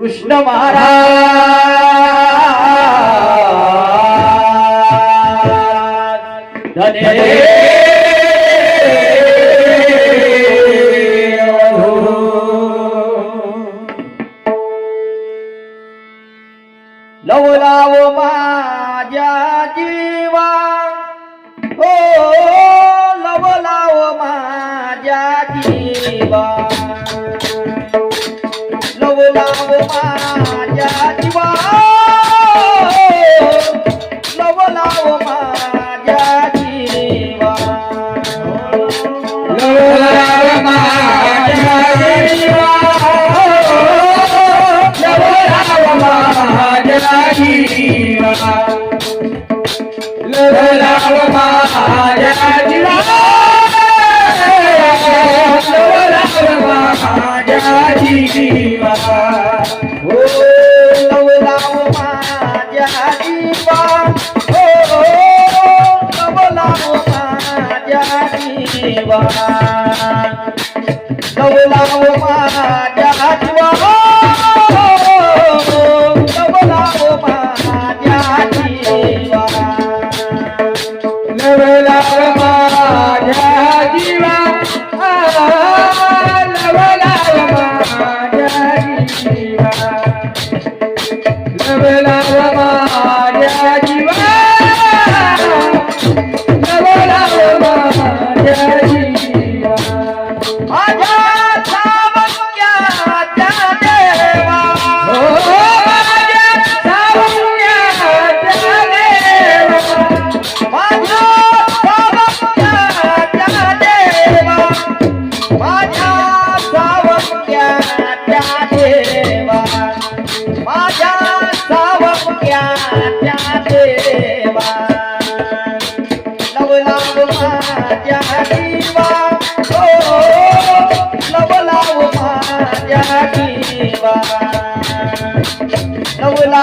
कृष्ण महाराज. धने love, ಬೇಡ नवला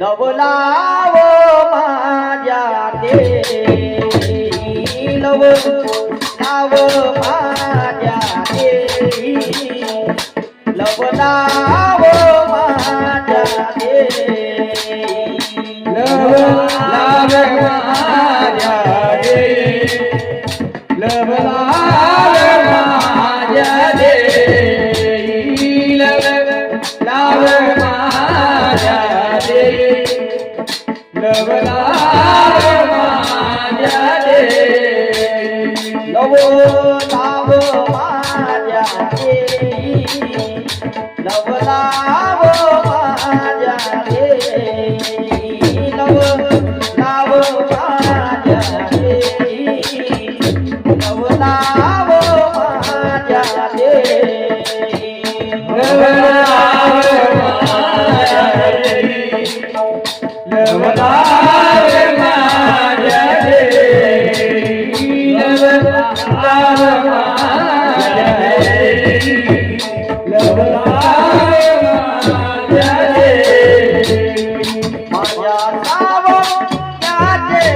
नवलाव मा गाव गाव माझ्या देवी. लव लाव माझ्या देवी. लव लाव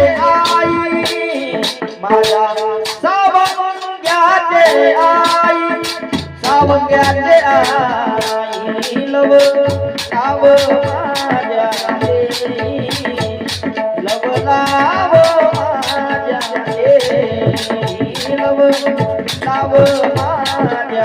आई माझ्या सावंग्याचे आई सावंग्याचे आई लव साव माझ्या लव साव माझ्या लव साव माझ्या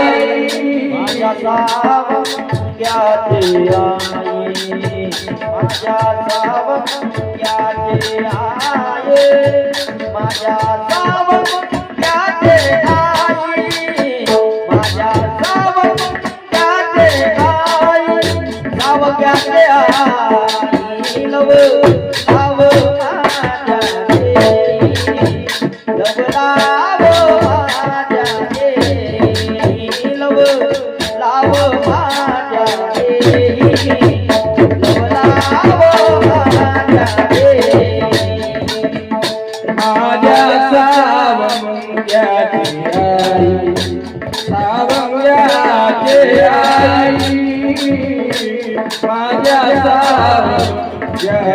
माझ्या सावत्याचे आये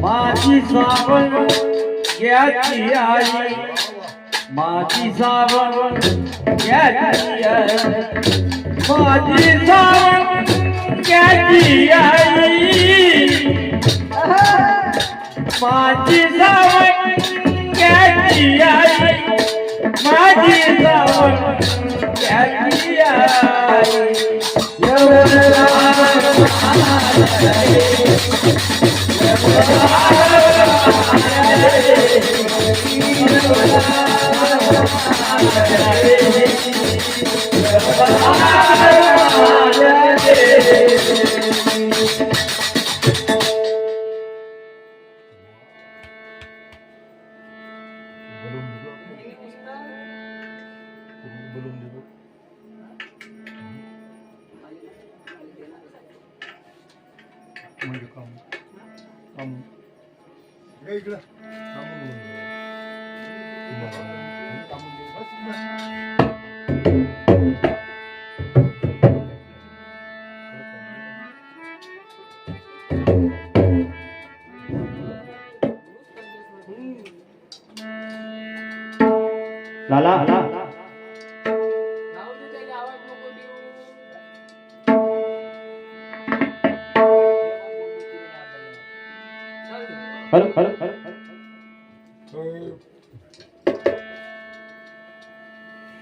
माझी स्वामी याची आई. माझी सावण माझी सावण त्याची आई. माझी सावण त्याची आई. माझी सावण त्याची आई. एवढा म्हणजे काम. काम. इकडं कामून हॅलो हॅलो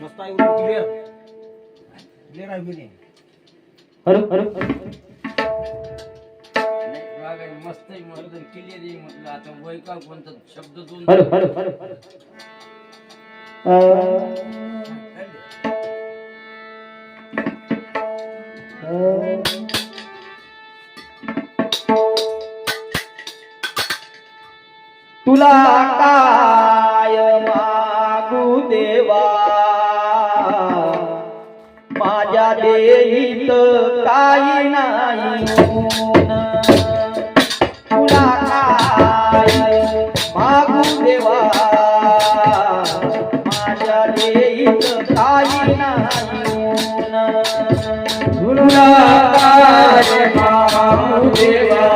मस्त आहे क्लिअर क्लिअर आहे की हॅलो हॅलो मस्त आहे म्हटलं क्लिअर आहे म्हटलं. आता वय का कोणता शब्द दोन. हॅलो हॅलो हॅलो तुला काय मागू देवा. माझ्या देहीत काही नाही तुला काय मागू देवा? माझ्या देहीत काही नाही तुला काय मागू देवा?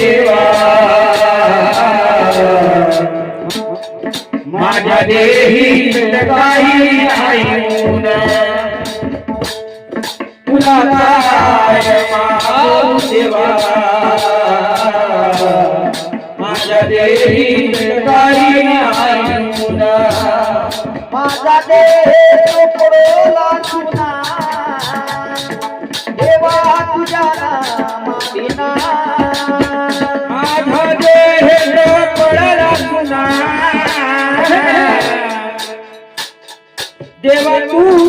देवा. माझ्या देही काही नाही तुला काय देवा? माझ्या काही नाही माझा देह पडला तुना देवा तुझ्या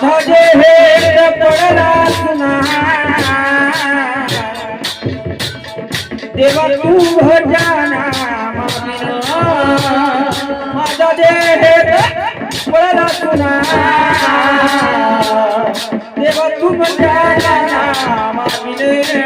काही नाही Puedo sonar Llevo tu mañana Mami, nena